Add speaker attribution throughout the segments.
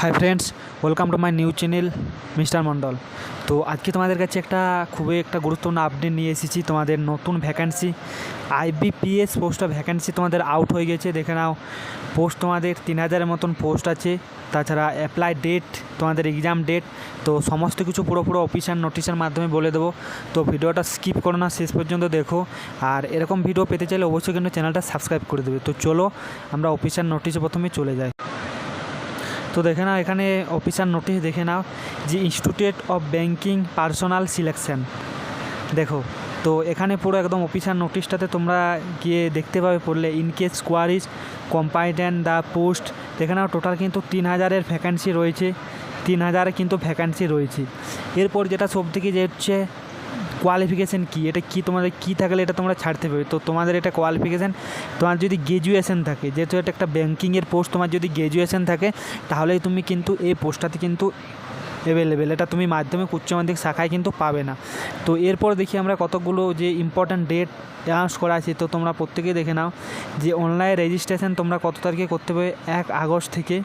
Speaker 1: Hi friends welcome to my new channel mister Mondal তো আজকে তোমাদের কাছে একটা খুবই একটা গুরুত্বপূর্ণ আপডেট নিয়ে এসেছি তোমাদের নতুন ভ্যাকান্সি আইবিপিএস পোস্টটা ভ্যাকান্সি তোমাদের আউট হয়ে গেছে, দেখে নাও। পোস্ট তোমাদের তিন হাজারের মতন পোস্ট আছে। তাছাড়া অ্যাপ্লাই ডেট তোমাদের এক্সাম ডেট তো সমস্ত কিছু পুরো পুরো অফিসিয়াল নোটিশের মাধ্যমে বলে দেবো। তো ভিডিওটা স্কিপ করো না, শেষ পর্যন্ত দেখো। আর এরকম ভিডিও পেতে চাইলে অবশ্যই কিন্তু চ্যানেলটা সাবস্ক্রাইব করে দেবে। তো চলো, আমরা অফিসিয়াল নোটিশে প্রথমে চলে যাই। তো দেখে নাও, এখানে অফিসার নোটিশ দেখে নাও যে institute of banking personnel selection দেখো, তো এখানে পুরো একদম অফিসার নোটিশটাতে তোমরা গিয়ে দেখতে পাবে পড়লে in case queries competent the post দেখে নাও টোটাল কিন্তু তিন হাজারের ভ্যাকান্সি রয়েছে, তিন হাজারে কিন্তু ভ্যাকান্সি রয়েছে। এরপর যেটা সব থেকে যে হচ্ছে কোয়ালিফিকেশান কী? এটা কী তোমাদের কী থাকলে এটা তোমরা ছাড়তে পারবে? তো তোমাদের এটা কোয়ালিফিকেশান তোমার যদি গ্র্যাজুয়েশান থাকে, যেহেতু এটা একটা ব্যাঙ্কিংয়ের পোস্ট তোমার যদি গ্র্যাজুয়েশান থাকে, তাহলেই তুমি কিন্তু এই পোস্টটাতে কিন্তু অ্যাভেলেবেল এটা তুমি মাধ্যমিক, উচ্চ মাধ্যমিক শাখায় কিন্তু পাবে না। তো এরপর দেখি আমরা কতগুলো যে ইম্পর্ট্যান্ট ডেট অ্যানাউন্স করা আছে। তো তোমরা প্রত্যেকেই দেখে নাও যে অনলাইন রেজিস্ট্রেশন তোমরা কত তারিখে করতে পারবে? এক আগস্ট থেকে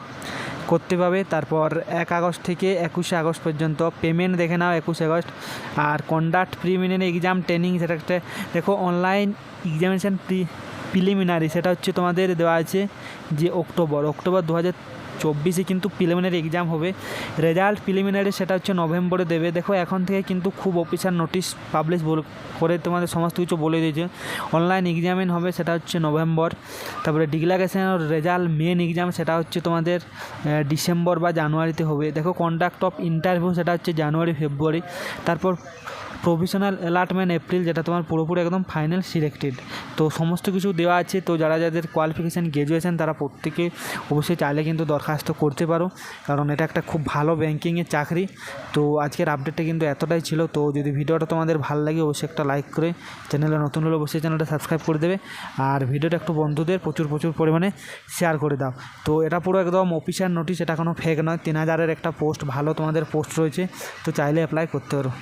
Speaker 1: করতে পাবে তারপর এক আগস্ট থেকে একুশে আগস্ট পর্যন্ত পেমেন্ট দেখে নাও একুশে আগস্ট। আর কন্ডাক্ট প্রিমিনারি এক্সাম ট্রেনিং সেটা দেখো অনলাইন এক্সামিনেশান প্রি প্রিলিমিনারি সেটা হচ্ছে তোমাদের দেওয়া আছে যে অক্টোবর। অক্টোবর দু হাজার চব্বিশে কিন্তু প্রিলিমিনারি এক্সাম হবে। রেজাল্ট প্রিলিমিনারি সেটা হচ্ছে নভেম্বরে দেবে। দেখো, এখন থেকে কিন্তু খুব অফিসার নোটিশ পাবলিশ করে তোমাদের সমস্ত কিছু বলে দিয়েছে। অনলাইন এক্সামিন হবে, সেটা হচ্ছে নভেম্বর। তারপরে ডিক্লারেশন রেজাল্ট মেন এক্সাম সেটা হচ্ছে তোমাদের ডিসেম্বর বা জানুয়ারিতে হবে। দেখো কন্ডাক্ট অফ ইন্টারভিউ সেটা হচ্ছে জানুয়ারি, ফেব্রুয়ারি। তারপর প্রফেশনাল অ্যালার্টমেন্ট এপ্রিল যেটা তোমার পুরোপুরি একদম ফাইনাল সিলেক্টেড তো সমস্ত কিছু দেওয়া আছে, তো যারা যাদের কোয়ালিফিকেশান গ্র্যাজুয়েশন তারা প্রত্যেকে অবশ্যই চাইলে কিন্তু দরখাস্ত করতে পারো। কারণ এটা একটা খুব ভালো ব্যাঙ্কিংয়ের চাকরি। তো আজকের আপডেটটা কিন্তু এতটাই ছিল। তো যদি ভিডিওটা তোমাদের ভালো লাগে, অবশ্যই একটা লাইক করে চ্যানেলে নতুন হলে অবশ্যই চ্যানেলটা সাবস্ক্রাইব করে দেবে। আর ভিডিওটা একটু বন্ধুদের প্রচুর প্রচুর পরিমাণে শেয়ার করে দাও। তো এটা পুরো একদম অফিসিয়াল নোটিশ এটা কোনো ফেক নয়। তিন হাজারের একটা পোস্ট ভালো তোমাদের পোস্ট রয়েছে। তো চাইলে অ্যাপ্লাই করতে পারো।